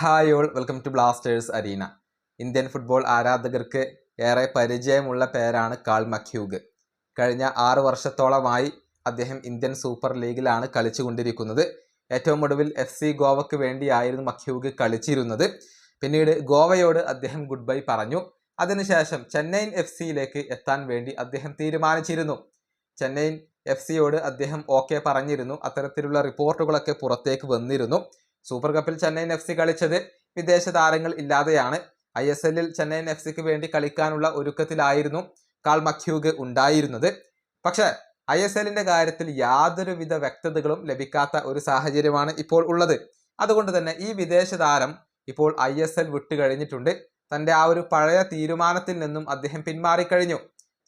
Hi all welcome to Blasters arena. Indian football ആരാധകർക്ക് ഏറെ പരിചയമുള്ള പേരാണ് കാൾ മഖ്യൂഗ്. കഴിഞ്ഞ ആറ് വർഷത്തോളമായി അദ്ദേഹം ഇന്ത്യൻ സൂപ്പർ ലീഗിലാണ് കളിച്ചുകൊണ്ടിരിക്കുന്നത്. ഏറ്റവും ഒടുവിൽ എഫ് സി ഗോവയ്ക്ക് വേണ്ടിയായിരുന്നു മഖ്യൂഗ് കളിച്ചിരുന്നത്. പിന്നീട് ഗോവയോട് അദ്ദേഹം ഗുഡ് ബൈ പറഞ്ഞു. അതിനുശേഷം ചെന്നൈയിൻ എഫ് സിയിലേക്ക് എത്താൻ വേണ്ടി അദ്ദേഹം തീരുമാനിച്ചിരുന്നു. ചെന്നൈയിൻ എഫ് സിയോട് അദ്ദേഹം ഓക്കെ പറഞ്ഞിരുന്നു. അത്തരത്തിലുള്ള റിപ്പോർട്ടുകളൊക്കെ പുറത്തേക്ക് വന്നിരുന്നു. സൂപ്പർ കപ്പിൽ ചെന്നൈയിൻ എഫ് സി കളിച്ചത് വിദേശ താരങ്ങൾ ഇല്ലാതെയാണ്. ഐ എസ് എല്ലിൽ ചെന്നൈയിൻ എഫ് സിക്ക് വേണ്ടി കളിക്കാനുള്ള ഒരുക്കത്തിലായിരുന്നു കാൾ മഖ്യൂഗ് ഉണ്ടായിരുന്നത്. പക്ഷേ ഐ എസ് എല്ലിന്റെ കാര്യത്തിൽ യാതൊരുവിധ വ്യക്തതകളും ലഭിക്കാത്ത ഒരു സാഹചര്യമാണ് ഇപ്പോൾ ഉള്ളത്. അതുകൊണ്ട് തന്നെ ഈ വിദേശ താരം ഇപ്പോൾ ഐ എസ് എൽ വിട്ടുകഴിഞ്ഞിട്ടുണ്ട് തന്റെ ആ ഒരു പഴയ തീരുമാനത്തിൽ നിന്നും അദ്ദേഹം പിന്മാറിക്കഴിഞ്ഞു.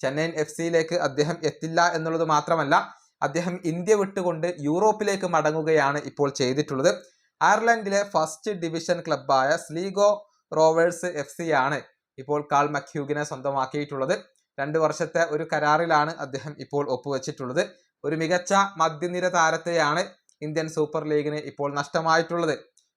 ചെന്നൈയിൻ എഫ് സിയിലേക്ക് അദ്ദേഹം എത്തില്ല എന്നുള്ളത് മാത്രമല്ല അദ്ദേഹം ഇന്ത്യ വിട്ടുകൊണ്ട് യൂറോപ്പിലേക്ക് മടങ്ങുകയാണ് ഇപ്പോൾ ചെയ്തിട്ടുള്ളത്. അയർലൻഡിലെ ഫസ്റ്റ് ഡിവിഷൻ ക്ലബ്ബായ സ്ലീഗോ റോവേഴ്സ് എഫ് സി ആണ് ഇപ്പോൾ കാൾ മക്യൂഗിനെ സ്വന്തമാക്കിയിട്ടുള്ളത്. രണ്ട് വർഷത്തെ ഒരു കരാറിലാണ് അദ്ദേഹം ഇപ്പോൾ ഒപ്പുവെച്ചിട്ടുള്ളത്. ഒരു മികച്ച മധ്യനിര താരത്തെയാണ് ഇന്ത്യൻ സൂപ്പർ ലീഗിന് ഇപ്പോൾ നഷ്ടമായിട്ടുള്ളത്.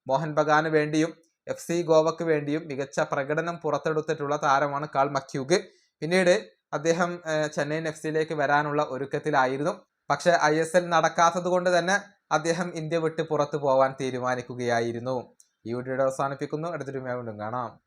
മോഹൻ ബഗാന് വേണ്ടിയും എഫ് സി ഗോവയ്ക്ക് വേണ്ടിയും മികച്ച പ്രകടനം പുറത്തെടുത്തിട്ടുള്ള താരമാണ് കാൾ മക്യൂഗ് പിന്നീട് അദ്ദേഹം ചെന്നൈയിൻ എഫ് സിയിലേക്ക് വരാനുള്ള ഒരുക്കത്തിലായിരുന്നു. പക്ഷേ ഐ എസ് എൽ നടക്കാത്തത് കൊണ്ട് തന്നെ അദ്ദേഹം ഇന്ത്യ വിട്ട് പുറത്തു പോവാൻ തീരുമാനിക്കുകയായിരുന്നു. ഈ വീഡിയോയുടെ അവസാനിപ്പിക്കുന്നു. അടുത്തൊരു വീണ്ടും കാണാം.